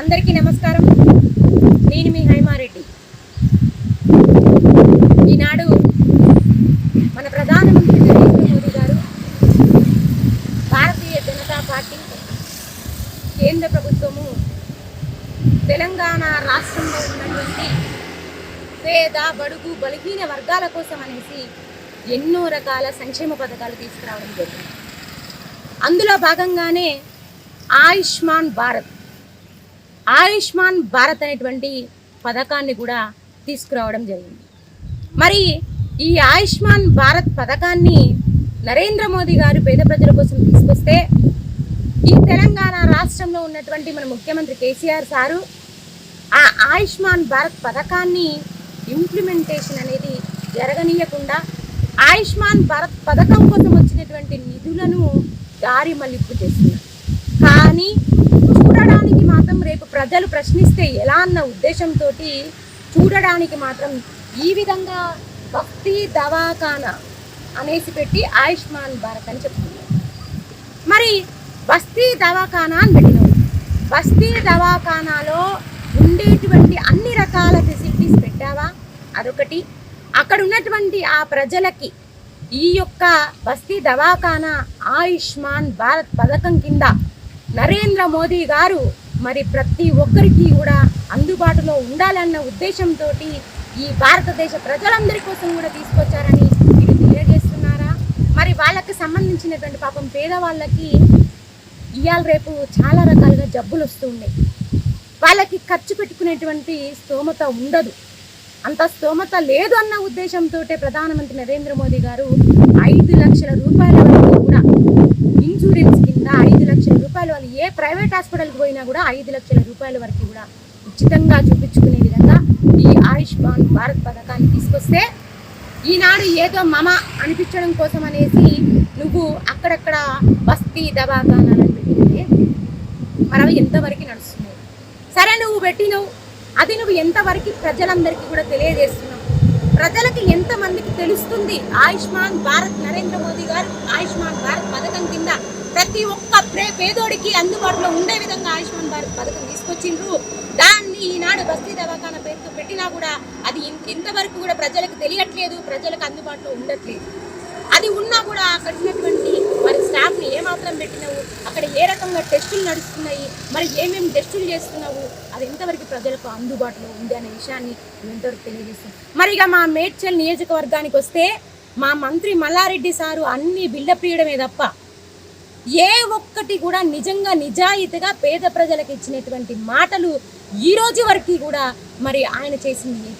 అందరికీ నమస్కారం. నేను మీ హైమారెడ్డి. ఈనాడు మన ప్రధానమంత్రి నరేంద్ర మోదీ గారు భారతీయ జనతా పార్టీ కేంద్ర ప్రభుత్వము తెలంగాణ రాష్ట్రంలో ఉన్నటువంటి పేద బడుగు బలహీన వర్గాల కోసం అనేసి ఎన్నో రకాల సంక్షేమ పథకాలు తీసుకురావడం జరిగింది. అందులో భాగంగానే ఆయుష్మాన్ భారత్ ఆయుష్మాన్ భారత్ అనేటువంటి పథకాన్ని కూడా తీసుకురావడం జరిగింది. మరి ఈ ఆయుష్మాన్ భారత్ పథకాన్ని నరేంద్ర మోదీ గారు పేద ప్రజల కోసం తీసుకొస్తే ఈ తెలంగాణ రాష్ట్రంలో ఉన్నటువంటి మన ముఖ్యమంత్రి కేసీఆర్ సారు ఆ ఆయుష్మాన్ భారత్ పథకాన్ని ఇంప్లిమెంటేషన్ అనేది జరగనీయకుండా ఆయుష్మాన్ భారత్ పథకం కోసం వచ్చినటువంటి నిధులను దారి మళ్ళింపు చేస్తున్నారు. కానీ చూడడానికి మాత్రం రేపు ప్రజలు ప్రశ్నిస్తే ఎలా అన్న ఉద్దేశంతో చూడడానికి మాత్రం ఈ విధంగా భక్తి దవాఖానా అనేసి పెట్టి ఆయుష్మాన్ భారత్ అని చెప్తున్నారు. మరి బస్తీ దవాఖానా అని పెట్టినావు బస్తీ దవాఖానాలో ఉండేటువంటి అన్ని రకాల ఫెసిలిటీస్ పెట్టావా? అదొకటి. అక్కడ ఉన్నటువంటి ఆ ప్రజలకి ఈ యొక్క బస్తీ దవాఖానా ఆయుష్మాన్ భారత్ పథకం కింద నరేంద్ర మోదీ గారు మరి ప్రతి ఒక్కరికి కూడా అందుబాటులో ఉండాలన్న ఉద్దేశంతో ఈ భారతదేశ ప్రజలందరి కోసం కూడా తీసుకొచ్చారని మీరు తెలియజేస్తున్నారా? మరి వాళ్ళకి సంబంధించినటువంటి పాపం పేదవాళ్ళకి ఇవాళ రేపు చాలా రకాలుగా జబ్బులు వస్తూ ఉన్నాయి. వాళ్ళకి ఖర్చు పెట్టుకునేటువంటి స్తోమత ఉండదు. అంత స్తోమత లేదు అన్న ఉద్దేశంతో ప్రధానమంత్రి నరేంద్ర మోదీ గారు ఐదు లక్షల రూపాయల వరకు కూడా ఇన్సూరెన్స్ రూపాయలు వాళ్ళు ఏ ప్రైవేట్ హాస్పిటల్కి పోయినా కూడా ఐదు లక్షల రూపాయల వరకు కూడా ఉచితంగా చూపించుకునే విధంగా ఈ ఆయుష్మాన్ భారత్ పథకాన్ని తీసుకొస్తే ఈనాడు ఏదో మమ అనిపించడం కోసం అనేసి నువ్వు అక్కడక్కడ బస్తీ దవాఖానాలను పెట్టింది మరి ఎంతవరకు నడుస్తున్నాయి సరే నువ్వు పెట్టినవు. అది నువ్వు ఎంతవరకు ప్రజలందరికీ కూడా తెలియజేస్తున్నావు? ప్రజలకి ఎంతమందికి తెలుస్తుంది ఆయుష్మాన్ భారత్ నరేంద్ర మోదీ గారు ఆయుష్మాన్ భారత్ పథకం కింద ప్రతి ఒక్క ప్రే పేదోడికి అందుబాటులో ఉండే విధంగా ఆయుష్మాన్ భారత్ పథకం తీసుకొచ్చిండ్రు. దాన్ని ఈనాడు బస్తీ దవాఖాన పేరుతో పెట్టినా కూడా అది ఇంతవరకు కూడా ప్రజలకు తెలియట్లేదు ప్రజలకు అందుబాటులో ఉండట్లేదు. అది ఉన్నా కూడా అక్కడ ఉన్నటువంటి మరి స్టాఫ్ని ఏమాత్రం పెట్టినావు? అక్కడ ఏ రకంగా టెస్టులు నడుస్తున్నాయి? మరి ఏమేమి టెస్టులు చేస్తున్నావు? అది ఎంతవరకు ప్రజలకు అందుబాటులో ఉంది అనే విషయాన్ని ఎంతవరకు తెలియజేస్తాం. మరి ఇక మా మేడ్చల్ నియోజకవర్గానికి వస్తే మా మంత్రి మల్లారెడ్డి సారు అన్ని బిల్డప్ ఇయ్యడమే తప్ప ఏ ఒక్కటి కూడా నిజంగా నిజాయితీగా పేద ప్రజలకు ఇచ్చినటువంటి మాటలు ఈ రోజు వరకు కూడా మరి ఆయన చేసింది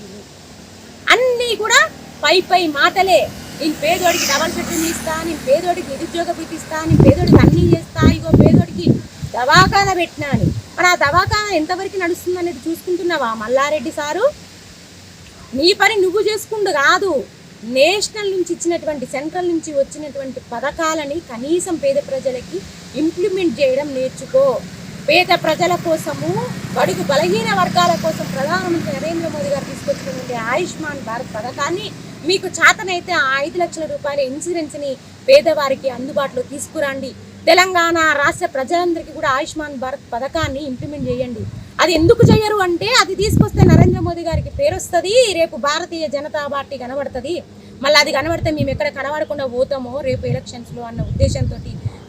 అన్నీ కూడా పై పై మాటలే. నేను పేదోడికి డబల్ బెడ్రూమ్ ఇస్తా నేను పేదోడికి నిరుద్యోగ పెట్టిస్తా నేను పేదోడికి అన్నీ చేస్తా ఇగో పేదోడికి దవాఖాన పెట్టినా అని. మరి ఆ దవాఖాన ఎంతవరకు నడుస్తుంది అనేది చూసుకుంటున్నావా మల్లారెడ్డి సారు? నీ పని నువ్వు చేసుకుండు కాదు. నేషనల్ నుంచి ఇచ్చినటువంటి సెంట్రల్ నుంచి వచ్చినటువంటి పథకాలని కనీసం పేద ప్రజలకి ఇంప్లిమెంట్ చేయడం నేర్చుకో. పేద ప్రజల కోసము బడుగు బలహీన వర్గాల కోసం ప్రధానమంత్రి నరేంద్ర మోదీ గారు తీసుకొచ్చినటువంటి ఆయుష్మాన్ భారత్ పథకాన్ని మీకు చేతనైతే ఆ ఐదు లక్షల రూపాయల ఇన్సూరెన్స్ని పేదవారికి అందుబాటులో తీసుకురండి. తెలంగాణ రాష్ట్ర ప్రజలందరికీ కూడా ఆయుష్మాన్ భారత్ పథకాన్ని ఇంప్లిమెంట్ చేయండి. అది ఎందుకు చేయరు అంటే అది తీసుకొస్తే నరేంద్ర మోదీ గారికి పేరు వస్తుంది రేపు భారతీయ జనతా పార్టీ కనబడుతుంది. మళ్ళీ అది కనబడితే మేము ఎక్కడ కనబడకుండా పోతామో రేపు ఎలక్షన్స్లో అన్న ఉద్దేశంతో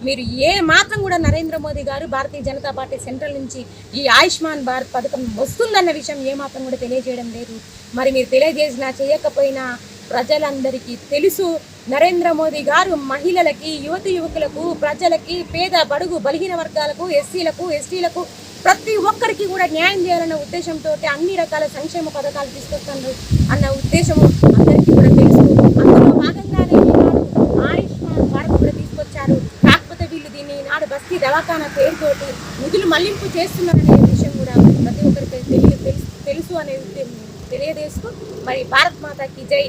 మీరు ఏ మాత్రం కూడా నరేంద్ర మోదీ గారు భారతీయ జనతా పార్టీ సెంట్రల్ నుంచి ఈ ఆయుష్మాన్ భారత్ పథకం వస్తుందన్న విషయం ఏ మాత్రం కూడా తెలియజేయడం లేదు. మరి మీరు తెలియజేసినా చేయకపోయినా ప్రజలందరికీ తెలుసు నరేంద్ర మోదీ గారు మహిళలకి యువతి యువకులకు ప్రజలకి పేద బడుగు బలహీన వర్గాలకు ఎస్సీలకు ఎస్టీలకు ప్రతి ఒక్కరికి కూడా న్యాయం చేయాలన్న ఉద్దేశంతో అన్ని రకాల సంక్షేమ పథకాలు తీసుకొస్తున్నారు అన్న ఉద్దేశం అందరికీ కూడా తెలుసు. అందులో భాగంగానే ఆయుష్మాన్ భారత్ కూడా తీసుకొచ్చారు. కాకపోతే వీళ్ళు దీన్ని నాడు బస్తీ దవాఖానా పేరుతోటి నిధులు మళ్ళింపు చేస్తున్నారనే విషయం కూడా ప్రతి ఒక్కరికి తెలియ తెలుసు తెలుసు అనే తెలియజేస్తూ మరి భారత్ మాతాకి జై